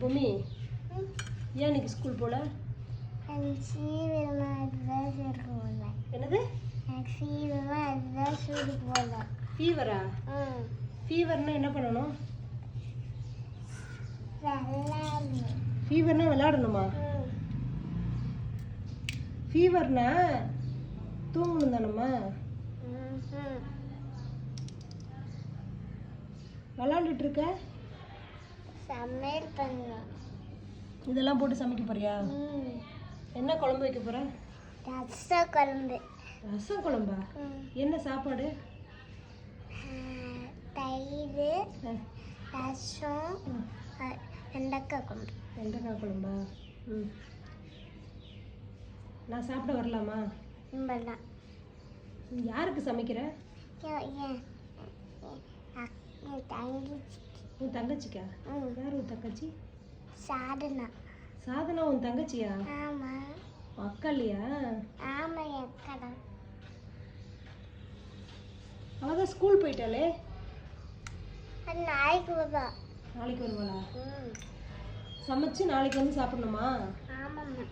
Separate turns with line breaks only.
பூமி. ஏன் இன்னைக்கு ஸ்கூல் போல? என்னது? ஃபீவரா ஃபீவர்னா என்ன பண்ணணும்? ஃபீவர்னா விளையாடணுமா ஃபீவர்னா தூங்கணும் தானம்மா? விளாண்டுட்டு இருக்க?
சமையல் பண்ணலாம்
இதெல்லாம் போட்டு சமைக்க போறியா? என்ன குழம்பு வைக்க போற?
ரச குழம்பு.
ரசம் குழம்பா? என்ன சாப்பாடு?
தயிர் ரசம் வெண்டைக்காய் குழம்பு.
வெண்டைக்காய் குழம்பா? ம். நான் சாப்பிட வரலாமா?
இம்பெல்லாம்
யாருக்கு சமைக்கிற?
தங்கச்சி.
உன் தங்கச்சிக்கா? யார் உன் தங்கச்சி?
சாதனா.
சாதனா உன் தங்கச்சியா? உன் அக்கா இல்லையா
கடை
அவள் தான் ஸ்கூல் போயிட்டாளே?
நாளைக்கு வருவா.
நாளைக்கு வருவாளா?
ம்.
சமைச்சு நாளைக்கு வந்து சாப்பிடணுமா?
ஆமாம்மா.